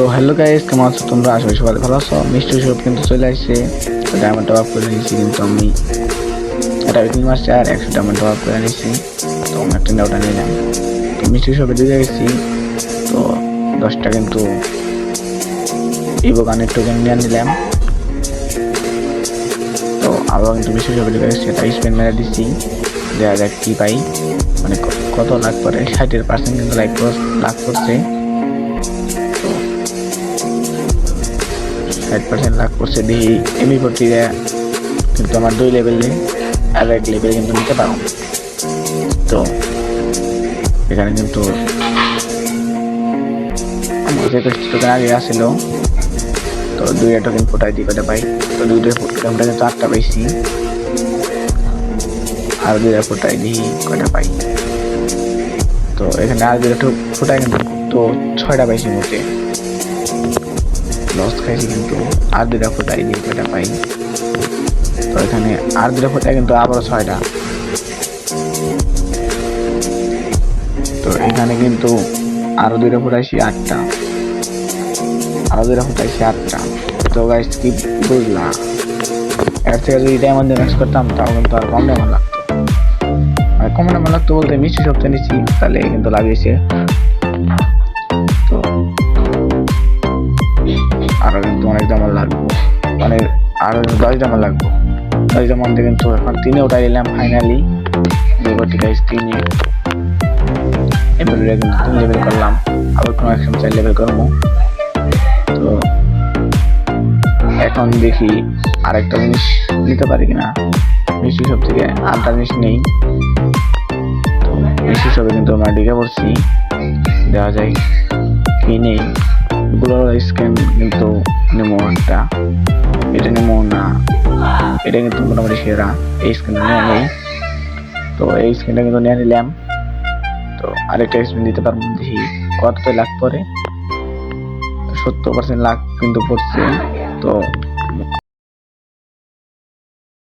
তো hello guys কেমন আছো তোমরা? আসবে সবাই ভালো আছো। মিষ্টি সব কিন্তু চলে আসছে। ডায়মন্ড টপ করে নিয়েছি কিন্তু আমি। এটা উইকিং মাস্টার আর একশো ডায়মন্ড টপ করে নিয়েছি। তো একটা ওটা নিলাম। তো মিষ্টি সবে দিয়ে গেছি তো দশটা কিন্তু ইভো গানের টোকেন নিয়ে নিলাম। তো আবার কিন্তু মিষ্টি সবে দিয়ে গেছি এটা স্পেন মেরে দিচ্ছি। দেখা যাক কী পাই। মানে কত লাখ করে ষাটের পার্সেন্ট কিন্তু লাইক লাভ করছে। ষাট পার্সেন্ট লাভ করছে, দেখি এমনি ভর্তি কিন্তু আমার দুই লেভেলে আর এক লেভেল কিন্তু নিতে পারো তো এখানে কিন্তু আমার টোকেন আগে আসছিল তো দুইটা টোকেন ফোটাই দিই কটা পাই? তো দুইটা টোকেন কিন্তু আটটা পাইছি। আর দুইটা ফোটাই দিই কটা পাই? তো এখানে আর দুইটা ফোটাই কিন্তু তো ছয়টা পাইছি মোটে। লস খাইছি কিন্তু আর দুটা ফোটাই দিয়ে কয়টা পাই তো এখানে আর দুটা ফোটাই কিন্তু আবারও ছয়টা। তো এখানে কিন্তু আরও দুইটা ফোটাইছি আটটা। আরও দুইটা ফোটাইছি আটটা। তো গাইস কি বুঝলাম এর থেকে যদি ডায়মন্ড ম্যাক্স করতাম, তাও কিন্তু আর কম ডায়মন্ড লাগতো। আর কম ডায়মন্ড লাগতো বলতে মিষ্টি সপ্তাহে নিচ্ছি, তাহলে কিন্তু লাগিয়েছে। লাগবে। মানে আরও দশ দাম লাগবে। দশ দাম মধ্যে কিন্তু এখন তিনে উঠাই দিলাম ফাইনালি দুর্গটি গাইজ তিনে। এবার কিন্তু তিন লেভেল করলাম। আবার কোনো একশন চার লেভেল করব। তো এখন দেখি আরেকটা জিনিস নিতে পারি কিনা। মিষ্টি সব থেকে আটটা জিনিস নেই। মিষ্টি সবে কিন্তু আমরা ঢেকে পড়ছি। দেওয়া যায় কি নেই। ব্লোর স্ক্যান কিন্তু নেমো একটা। এটা নেমো না। এটা কিন্তু মোটামুটি সেরা। এই স্ক্যানটা নেওয়া নেই। তো এই স্ক্যানটা কিন্তু নিয়ে নিলাম। তো আরেকটা স্ক্যান দিতে পারব দেখি কত লাখ পরে। সত্তর পার্সেন্ট লাখ কিন্তু পড়ছে। তো